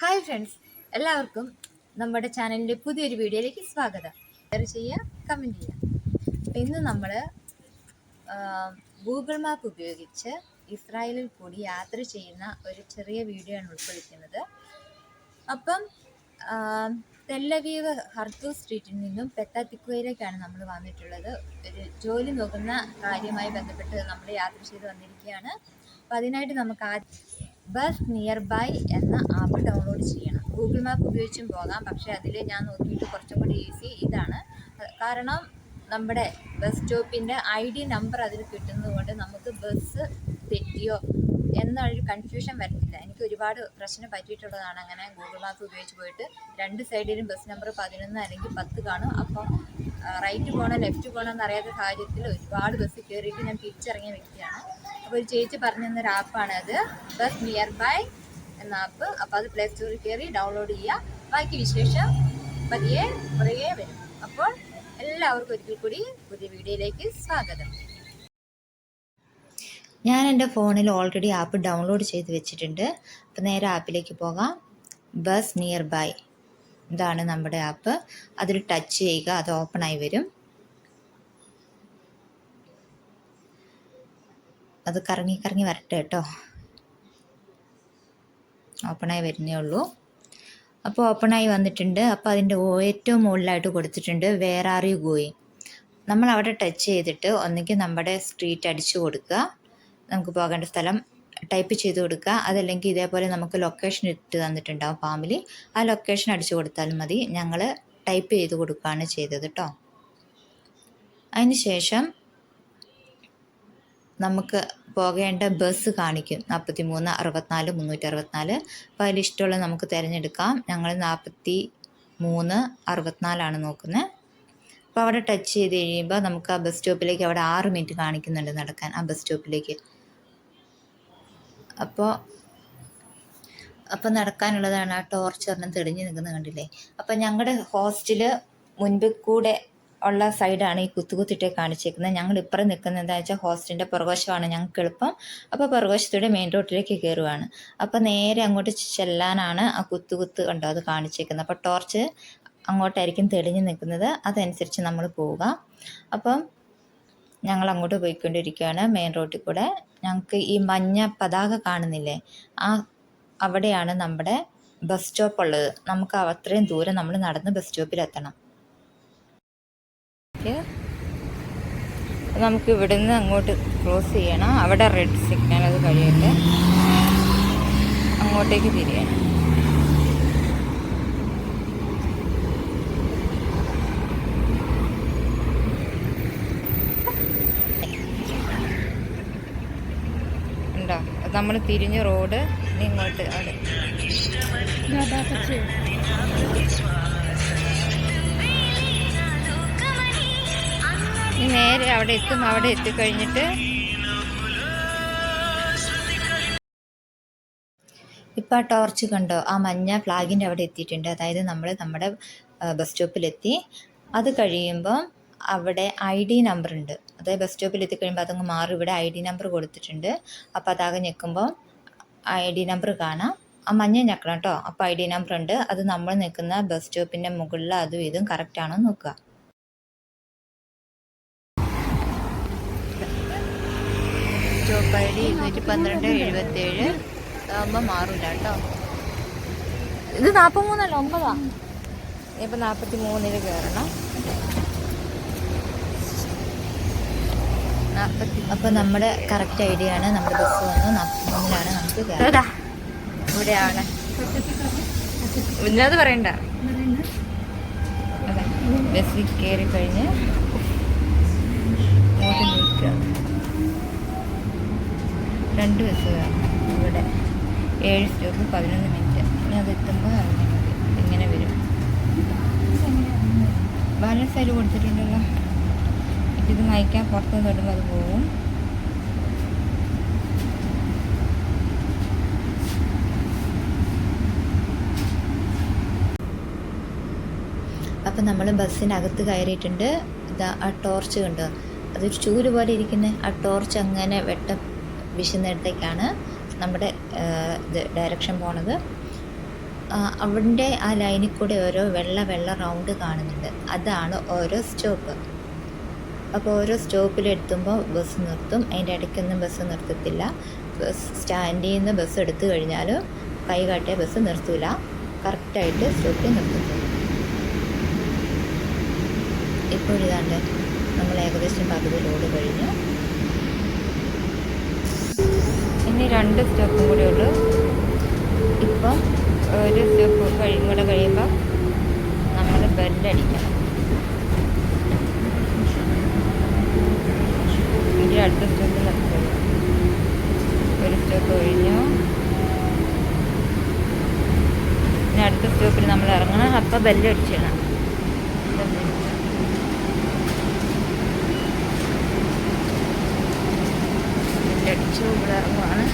Hi friends എല്ലാവർക്കും നമ്മുടെ ചാനലിന്റെ പുതിയൊരു വീഡിയോയിലേക്ക് സ്വാഗതം. ഷെയർ ചെയ്യുക കമന്റ് ചെയ്യുക ഇന്ന് നമ്മൾ ഗൂഗിൾ മാപ്പ് ഉപയോഗിച്ച് ഇസ്രായേലിൽ കൂടി യാത്ര ചെയ്യുന്ന ഒരു ചെറിയ വീഡിയോ ആണ് ഉൾക്കൊള്ളിക്കുന്നത്. അപ്പം തെല്ലവീവ് ഹർത്തൂ സ്ട്രീറ്റിൽ നിന്നും പെത്താത്തിക്കുവയിലേക്കാണ് നമ്മൾ വന്നിട്ടുള്ളത്. ഒരു ജോലി നോക്കുന്ന കാര്യമായി ബന്ധപ്പെട്ട് നമ്മൾ യാത്ര ചെയ്ത് വന്നിരിക്കുകയാണ്. അപ്പം അതിനായിട്ട് നമുക്ക് ആദ്യം ബസ് നിയർ ബൈ എന്ന ആപ്പ് ഡൗൺലോഡ് ചെയ്യണം. ഗൂഗിൾ മാപ്പ് ഉപയോഗിച്ചും പോകാം. പക്ഷേ അതിൽ ഞാൻ നോക്കിയിട്ട് കുറച്ചും കൂടി ഈസി ഇതാണ്. കാരണം നമ്മുടെ ബസ് സ്റ്റോപ്പിന്റെ ഐ ഡി നമ്പർ അതിൽ കിട്ടുന്നതുകൊണ്ട് നമുക്ക് ബസ് തെറ്റിയോ എന്നൊരു കൺഫ്യൂഷൻ വരത്തില്ല എനിക്ക് ഒരുപാട് പ്രശ്നം പറ്റിയിട്ടുള്ളതാണ്. അങ്ങനെ ഗൂഗിൾ മാപ്പ് ഉപയോഗിച്ച് പോയിട്ട് രണ്ട് സൈഡിലും ബസ് നമ്പർ പതിനൊന്ന് അല്ലെങ്കിൽ പത്ത് കാണും. അപ്പോൾ റൈറ്റ് പോകണോ ലെഫ്റ്റ് പോകണോ എന്നറിയാത്ത സാഹചര്യത്തിൽ ഒരുപാട് ബസ് കയറിയിട്ട് ഞാൻ തിരിച്ചിറങ്ങിയ വ്യക്തിയാണ് അപ്പോൾ ഒരു ചേച്ചി പറഞ്ഞു തന്നൊരു ആപ്പാണ് അത്. ബസ് നിയർ ബൈ എന്ന ആപ്പ് അപ്പോൾ അത് പ്ലേ സ്റ്റോറിൽ കയറി ഡൗൺലോഡ് ചെയ്യുക. ബാക്കി വിശേഷം പതിയെ പുറകെ വരും. അപ്പോൾ എല്ലാവർക്കും ഒരിക്കൽ കൂടി പുതിയ വീഡിയോയിലേക്ക് സ്വാഗതം. ഞാൻ എന്റെ ഫോണിൽ ഓൾറെഡി ആപ്പ് ഡൗൺലോഡ് ചെയ്ത് വെച്ചിട്ടുണ്ട്. അപ്പോൾ നേരെ ആപ്പിലേക്ക് പോകാം. ബസ് നിയർ ബൈ ഇതാണ് നമ്മുടെ ആപ്പ് അതിൽ ടച്ച് ചെയ്യുക അത് ഓപ്പൺ ആയി വരും. അത് കറങ്ങി കറങ്ങി വരട്ടെ കേട്ടോ. ഓപ്പണായി വരുന്നേ ഉള്ളൂ. അപ്പോൾ ഓപ്പണായി വന്നിട്ടുണ്ട്. അപ്പോൾ അതിന്റെ ഏറ്റവും മുകളിലായിട്ട് കൊടുത്തിട്ടുണ്ട് വേർ ആർ യു ഗോയിങ് നമ്മൾ അവിടെ ടച്ച് ചെയ്തിട്ട് ഒന്നുകിൽ നമ്മുടെ സ്ട്രീറ്റ് അടിച്ചു കൊടുക്കുക. നമുക്ക് പോകേണ്ട സ്ഥലം ടൈപ്പ് ചെയ്ത് കൊടുക്കുക. അതല്ലെങ്കിൽ ഇതേപോലെ നമുക്ക് ലൊക്കേഷൻ ഇട്ട് തന്നിട്ടുണ്ടാവും ഫാമിലി ആ ലൊക്കേഷൻ അടിച്ചു കൊടുത്താൽ മതി. ഞങ്ങൾ ടൈപ്പ് ചെയ്ത് കൊടുക്കുകയാണ് ചെയ്തത് കേട്ടോ അതിന് ശേഷം നമുക്ക് പോകേണ്ട ബസ് കാണിക്കും. നാൽപ്പത്തി മൂന്ന് അറുപത്തിനാല് മുന്നൂറ്റി അറുപത്തിനാല് അപ്പോൾ അതിൽ ഇഷ്ടമുള്ള നമുക്ക് തിരഞ്ഞെടുക്കാം. ഞങ്ങൾ നാൽപ്പത്തി മൂന്ന് അറുപത്തിനാലാണ് നോക്കുന്നത് അപ്പോൾ അവിടെ ടച്ച് ചെയ്ത് കഴിയുമ്പോൾ നമുക്ക് ആ ബസ് സ്റ്റോപ്പിലേക്ക് അവിടെ ആറ് മിനിറ്റ് കാണിക്കുന്നുണ്ട് നടക്കാൻ. ആ ബസ് സ്റ്റോപ്പിലേക്ക് അപ്പോൾ അപ്പോൾ നടക്കാനുള്ളതാണ് ആ ടോർച്ച് ഒരെണ്ണം തെളിഞ്ഞ് നിൽക്കുന്നത് കണ്ടില്ലേ? അപ്പോൾ ഞങ്ങളുടെ ഹോസ്റ്റൽ മുൻപിൽ കൂടെ ഉള്ള സൈഡാണ് ഈ കുത്തുകുത്തിട്ടേ കാണിച്ചേക്കുന്നത്. ഞങ്ങൾ ഇപ്പുറം നിൽക്കുന്നത് എന്താ വെച്ചാൽ ഹോസ്റ്റലിന്റെ പുറകോശമാണ് ഞങ്ങൾക്ക് എളുപ്പം. അപ്പോൾ പുറകോശത്തൂടെ മെയിൻ റോഡിലേക്ക് കയറുവാണ് അപ്പോൾ നേരെ അങ്ങോട്ട് ചെല്ലാനാണ് ആ കുത്തുകുത്ത് കണ്ടോ അത് കാണിച്ചേക്കുന്നത്. അപ്പോൾ ടോർച്ച് അങ്ങോട്ടായിരിക്കും തെളിഞ്ഞു നിൽക്കുന്നത്. അതനുസരിച്ച് നമ്മൾ പോവുക. അപ്പം ഞങ്ങൾ അങ്ങോട്ട് പോയിക്കൊണ്ടിരിക്കുകയാണ് മെയിൻ റോഡിൽ കൂടെ. ഞങ്ങൾക്ക് ഈ മഞ്ഞ പതാക കാണുന്നില്ലേ? ആ അവിടെയാണ് നമ്മുടെ ബസ് സ്റ്റോപ്പ് ഉള്ളത്. നമുക്ക് അത്രയും ദൂരം നമ്മൾ നടന്ന് ബസ് സ്റ്റോപ്പിൽ എത്തണം. നമുക്ക് ഇവിടുന്ന് അങ്ങോട്ട് ക്രോസ് ചെയ്യണം. അവിടെ റെഡ് സിഗ്നൽ അത് കഴിയട്ടെ. അങ്ങോട്ടേക്ക് തിരിയണം ഉണ്ടോ നമ്മൾ തിരിഞ്ഞ് റോഡ് ഇങ്ങോട്ട് അവിടെ. നേരെ അവിടെ എത്തും അവിടെ എത്തിക്കഴിഞ്ഞിട്ട് ഇപ്പം ആ ടോർച്ച് കണ്ടോ? ആ മഞ്ഞ ഫ്ലാഗിന്റെ അവിടെ എത്തിയിട്ടുണ്ട്. അതായത് നമ്മൾ നമ്മുടെ ബസ് സ്റ്റോപ്പിലെത്തി. അത് കഴിയുമ്പം അവിടെ ഐ ഡി നമ്പർ ഉണ്ട് അതായത് ബസ് സ്റ്റോപ്പിൽ എത്തിക്കഴിയുമ്പോൾ അതങ്ങ് മാറും ഇവിടെ ഐ ഡി നമ്പർ കൊടുത്തിട്ടുണ്ട്. അപ്പോൾ അതാകെ ഞെക്കുമ്പോൾ ഐ ഡി നമ്പർ കാണാം. ആ മഞ്ഞ ഞെക്കണം കേട്ടോ. അപ്പോൾ ഐ ഡി നമ്പർ ഉണ്ട്. അത് നമ്മൾ നിൽക്കുന്ന ബസ് സ്റ്റോപ്പിന്റെ മുകളിൽ അതും ഇതും കറക്റ്റ് ആണോ നോക്കുക. സ്റ്റോപ്പ് ഐ ഡി ഇരുന്നൂറ്റി പന്ത്രണ്ട് എഴുപത്തേഴ് ആകുമ്പോൾ മാറില്ല കേട്ടോ. ഇത് നാൽപ്പത്തി മൂന്നല്ല ഒമ്പതാ? ഇപ്പം നാൽപ്പത്തി മൂന്നിൽ കയറണം നാൽപ്പത്തി അപ്പം നമ്മുടെ കറക്റ്റ് ഐഡിയ ആണ് നമ്മുടെ ബസ് വന്ന്. മൂന്നിലാണ് നമുക്ക് ഇവിടെയാണ്. ഇന്നത് പറയണ്ട. അതെ. ബസ്സിൽ കയറി കഴിഞ്ഞ് രണ്ട് ബസ് വേണം. ഇവിടെ ഏഴ് സ്റ്റോപ്പ് പതിനൊന്ന് മിനിറ്റ് ഇനി അത് എത്തുമ്പോൾ ഇറങ്ങിയാൽ മതി ഇങ്ങനെ വരും. ബാലൻസ് അതിൽ കൊടുത്തിട്ടുണ്ടല്ലോ. ഇത് മയക്കാൻ പുറത്ത് തൊടുമ്പോൾ അത് പോവും. അപ്പം നമ്മൾ ബസ്സിനകത്ത് കയറിയിട്ടുണ്ട്. ഇതാ ആ ടോർച്ച് കണ്ടോ? അതൊരു ചൂര് പോലെ ഇരിക്കുന്ന. ആ ടോർച്ച് അങ്ങനെ വെട്ട വിശുന്നിടത്തേക്കാണ് നമ്മുടെ ഇത് ഡയറക്ഷൻ പോണത്. അവിടെ ആ ലൈനിൽ കൂടെ ഓരോ വെള്ള വെള്ള റൗണ്ട് കാണുന്നുണ്ട്. അതാണ് ഓരോ സ്റ്റോപ്പ്. അപ്പോൾ ഓരോ സ്റ്റോപ്പിലെത്തുമ്പോൾ ബസ് നിർത്തും. അതിന്റെ ഇടയ്ക്കൊന്നും ബസ് നിർത്തത്തില്ല. ബസ് സ്റ്റാൻഡിൽ നിന്ന് ബസ് എടുത്തു കഴിഞ്ഞാൽ കൈ കാട്ടിയ ബസ് നിർത്തില്ല കറക്റ്റായിട്ട് സ്റ്റോപ്പിൽ നിർത്തത്തുള്ളൂ ഇപ്പോൾ ഇതാണ്ട് നമ്മൾ ഏകദേശം പകുതി ലോഡ് കഴിഞ്ഞു. ഇനി രണ്ട് സ്റ്റോപ്പും കൂടെ ഉള്ളൂ. ഇപ്പം ഒരു സ്റ്റോപ്പ് കഴിയും കൂടെ കഴിയുമ്പോൾ നമ്മൾ ബെല്ലടിക്കണം. ഇനി അടുത്ത സ്റ്റെപ്പിൽ നിർത്തുള്ളൂ ഒരു സ്റ്റെപ്പ് കഴിഞ്ഞു. ഇനി അടുത്ത സ്റ്റോപ്പിൽ നമ്മൾ ഇറങ്ങണം. അപ്പം ബെല്ലടിച്ചിടണം ബെല്ലടിച്ചു ഇവിടെ ഇറങ്ങുവാണ്.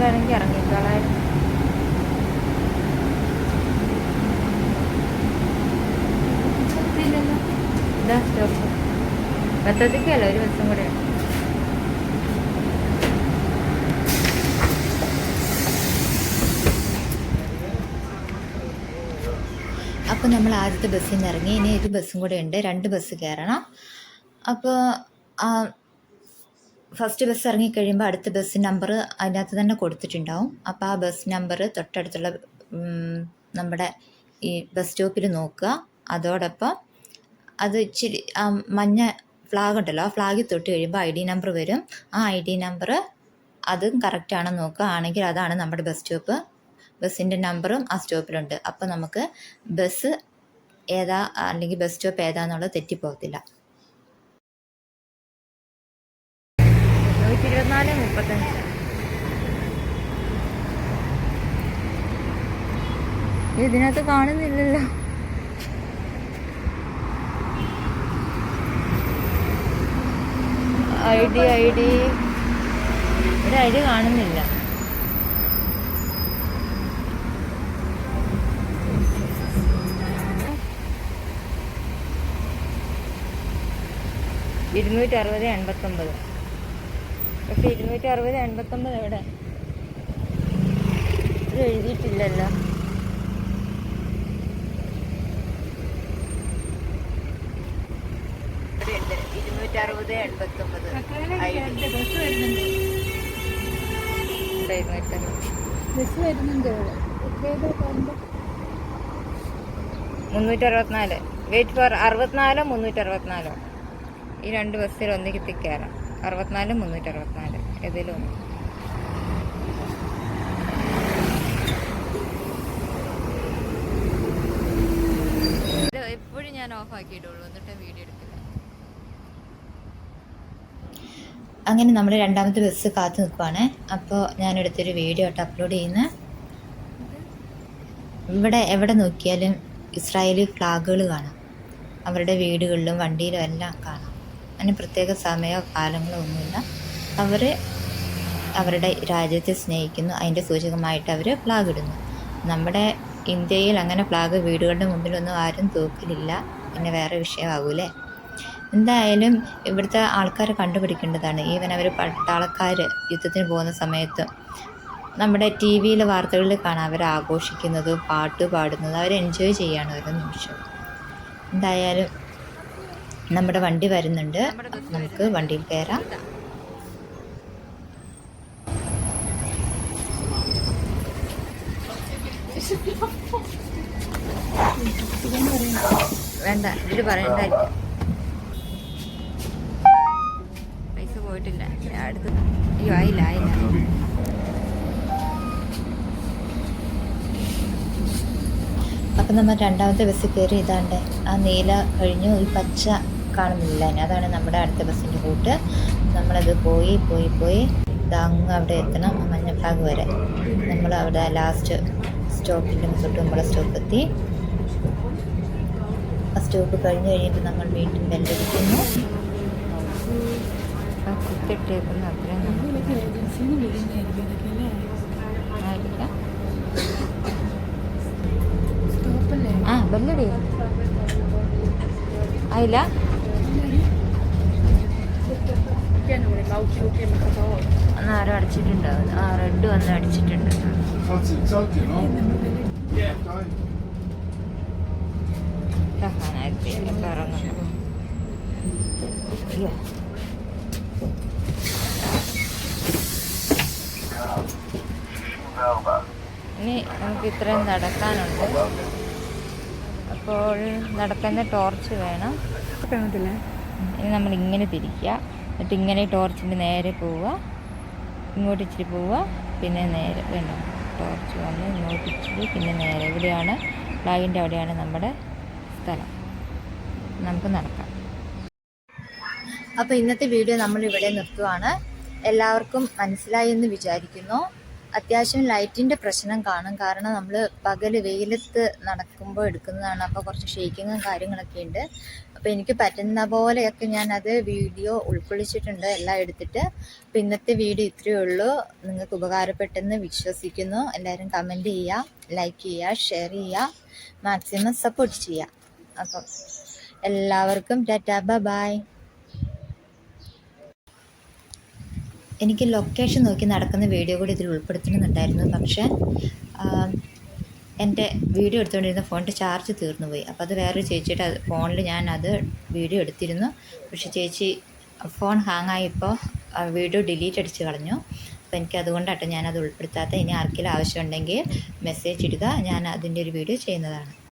നിർത്തുകയാണെങ്കിൽ ഇറങ്ങിക്കോളായിരുന്നു ഇതാ പത്തതിക്കല്ല ഒരു ബസ്സും കൂടെ അപ്പോൾ നമ്മൾ ആദ്യത്തെ ബസ്സിൽ നിന്ന് ഇറങ്ങി. ഇനി ഒരു ബസ്സും കൂടെ ഉണ്ട്. രണ്ട് ബസ് കയറണം. അപ്പോൾ ഫസ്റ്റ് ബസ് ഇറങ്ങിക്കഴിയുമ്പോൾ അടുത്ത ബസ് നമ്പർ അതിനകത്ത് തന്നെ കൊടുത്തിട്ടുണ്ടാവും. അപ്പോൾ ആ ബസ് നമ്പർ തൊട്ടടുത്തുള്ള നമ്മുടെ ഈ ബസ് സ്റ്റോപ്പിൽ നോക്കുക. അതോടൊപ്പം അത് ഇച്ചിരി ആ മഞ്ഞ ഫ്ലാഗ് ഉണ്ടല്ലോ ആ ഫ്ലാഗിൽ തൊട്ട് കഴിയുമ്പോൾ ഐ ഡി നമ്പർ വരും. ആ ഐ ഡി നമ്പർ അതും കറക്റ്റ് ആണെന്ന് നോക്കുക. ആണെങ്കിൽ അതാണ് നമ്മുടെ ബസ് സ്റ്റോപ്പ് ബസ്സിന്റെ നമ്പറും ആ സ്റ്റോപ്പിലുണ്ട് അപ്പോൾ നമുക്ക് ബസ് ഏതാ അല്ലെങ്കിൽ ബസ് സ്റ്റോപ്പ് ഏതാന്നുള്ളത് തെറ്റിപ്പോകത്തില്ല. നൂറ്റി ഇരുപത്തിനാല് മുപ്പത്തഞ്ച്. ഇതിനകത്ത് കാണുന്നില്ലല്ലോ. I D I D. ഒരു ഐ ഡി കാണുന്നില്ല. ഇരുന്നൂറ്റി അറുപത് എൺപത്തൊമ്പത്. പക്ഷെ ഇരുന്നൂറ്റി അറുപത് എൺപത്തൊമ്പത് എവിടെ ഇത് എഴുതിയിട്ടില്ലല്ലോ. ഇരുന്നൂറ്റി അറുപത് എൺപത്തൊമ്പത്. ബസ് വരുന്നുണ്ട്. എത്രയുടെ പോകുമ്പോൾ മുന്നൂറ്റി അറുപത്തിനാല് വെയിറ്റ് ഫോർ അറുപത്തിനാലോ മുന്നൂറ്റി അറുപത്തിനാലോ ഈ രണ്ട് ബസ്സിൽ ഒന്നിക്ക് കയറാം അറുപത്തിനാല് മുന്നൂറ്റി അറുപത്തിനാല് ഏതെങ്കിലും ഒന്ന് എപ്പോഴും ഞാൻ ഓഫ് ആക്കിയിട്ടുള്ളൂ എന്നിട്ട് വീഡിയോ എടുക്കില്ല. അങ്ങനെ നമ്മൾ രണ്ടാമത്തെ ബസ് കാത്തു നിൽക്കുവാണ്. അപ്പോൾ ഞാൻ എടുത്തൊരു വീഡിയോ ആയിട്ട് അപ്ലോഡ് ചെയ്യുന്നത് ഇവിടെ എവിടെ നോക്കിയാലും ഇസ്രായേലി ഫ്ലാഗുകൾ കാണാം. അവരുടെ വീടുകളിലും വണ്ടിയിലും എല്ലാം കാണാം. അതിന് പ്രത്യേക സമയമോ കാലങ്ങളോ ഒന്നുമില്ല. അവർ അവരുടെ രാജ്യത്തെ സ്നേഹിക്കുന്നു. അതിന്റെ സൂചകമായിട്ട് അവർ ഫ്ലാഗ് ഇടുന്നു. നമ്മുടെ ഇന്ത്യയിൽ അങ്ങനെ ഫ്ലാഗ് വീടുകളുടെ മുമ്പിലൊന്നും ആരും തൂക്കലില്ല. പിന്നെ വേറെ വിഷയമാകൂലേ? എന്തായാലും ഇവിടുത്തെ ആൾക്കാരെ കണ്ടുപിടിക്കേണ്ടതാണ്. ഈവൻ അവർ പട്ടാളക്കാർ യുദ്ധത്തിന് പോകുന്ന സമയത്ത് നമ്മുടെ ടി വിയിലെ വാർത്തകളിൽ കാണാം. അവർ ആഘോഷിക്കുന്നത് പാട്ട് പാടുന്നത്. അവർ എൻജോയ് ചെയ്യാണ് ഓരോ നിമിഷം എന്തായാലും നമ്മുടെ വണ്ടി വരുന്നുണ്ട്. നമുക്ക് വണ്ടിയിൽ കയറാം വേണ്ട ഇത് പറയണ്ട. പൈസ പോയിട്ടില്ല. അടുത്ത് അയ്യോ ആയില്ല ആയില്ല. അപ്പം നമ്മൾ രണ്ടാമത്തെ ബസ്സിൽ കയറി ഇതാണ്ട് ആ നീല കഴിഞ്ഞു ഈ പച്ച കാണുന്നില്ല. അതാണ് നമ്മുടെ അടുത്ത ബസ്സിന്റെ റൂട്ട്. നമ്മളത് പോയി പോയി പോയി അങ്ങ് അവിടെ എത്തണം മഞ്ഞപ്പാഗ് വരെ. നമ്മൾ അവിടെ ലാസ്റ്റ് സ്റ്റോപ്പിന്റെ നമ്മളെ സ്റ്റോപ്പ് എത്തി. ആ സ്റ്റോപ്പ് കഴിഞ്ഞ് കഴിഞ്ഞിട്ട് നമ്മൾ വീണ്ടും ബെല്ലടിക്കുന്നു. ആ ആ ബെല്ലടി ആയില്ല. ആരോ അടിച്ചിട്ടുണ്ട്. ആ റെഡ് വന്ന് അടിച്ചിട്ടുണ്ട്. ഇനി നമുക്ക് ഇത്രയും നടക്കാനുണ്ട്. അപ്പോൾ നടക്കുന്ന ടോർച്ച് വേണം. ഇനി നമ്മൾ ഇങ്ങനെ തിരിക്കുക. എന്നിട്ട് ഇങ്ങനെ ടോർച്ചിന്റെ നേരെ പോവുക. ഇങ്ങോട്ട് ഇച്ചിരി പോവുക. പിന്നെ നേരെ വേണ്ട. ടോർച്ച് വന്ന് ഇങ്ങോട്ട് ഇച്ചിരി പിന്നെ നേരെ. ഇവിടെയാണ് ഫ്ലാഗിന്റെ അവിടെയാണ് നമ്മുടെ സ്ഥലം. നമുക്ക് നടക്കാം. അപ്പോൾ ഇന്നത്തെ വീഡിയോ നമ്മൾ ഇവിടെ നിർത്തുവാണ്. എല്ലാവർക്കും മനസ്സിലായി എന്ന് വിചാരിക്കുന്നു. അത്യാവശ്യം ലൈറ്റിന്റെ പ്രശ്നം കാണും. കാരണം നമ്മൾ പകൽ വെയിലത്ത് നടക്കുമ്പോൾ എടുക്കുന്നതാണ്. അപ്പോൾ കുറച്ച് ഷേക്കിങ്ങും കാര്യങ്ങളൊക്കെ ഉണ്ട്. അപ്പോൾ എനിക്ക് പറ്റുന്ന പോലെയൊക്കെ ഞാൻ അത് വീഡിയോ ഉൾക്കൊള്ളിച്ചിട്ടുണ്ട്. എല്ലാം എടുത്തിട്ട് അപ്പോൾ ഇന്നത്തെ വീഡിയോ ഇത്രയേ ഉള്ളൂ. നിങ്ങൾക്ക് ഉപകാരപ്പെട്ടെന്ന് വിശ്വസിക്കുന്നു. എല്ലാവരും കമന്റ് ചെയ്യുക ലൈക്ക് ചെയ്യുക ഷെയർ ചെയ്യുക മാക്സിമം സപ്പോർട്ട് ചെയ്യുക അപ്പം എല്ലാവർക്കും ടാറ്റാ ബൈ എനിക്ക് ലൊക്കേഷൻ നോക്കി നടക്കുന്ന വീഡിയോ കൂടി ഇതിൽ ഉൾപ്പെടുത്തണമെന്നുണ്ടായിരുന്നു. പക്ഷേ എന്റെ വീഡിയോ എടുത്തുകൊണ്ടിരുന്ന ഫോണിന്റെ ചാർജ് തീർന്നു പോയി അപ്പോൾ അത് വേറൊരു ചേച്ചിയുടെ ഫോണിൽ ഞാൻ അത് വീഡിയോ എടുത്തിരുന്നു. പക്ഷേ ചേച്ചി ഫോൺ ഹാങ് ആയപ്പോൾ വീഡിയോ ഡിലീറ്റ് അടിച്ച് കളഞ്ഞു. അപ്പോൾ എനിക്ക് അതുകൊണ്ടാട്ടോ ഞാനത് ഉൾപ്പെടുത്താത്ത ഇനി ആർക്കെങ്കിലും ആവശ്യമുണ്ടെങ്കിൽ മെസ്സേജ് ഇടുക. ഞാൻ അതിന്റെ ഒരു വീഡിയോ ചെയ്യുന്നതാണ്.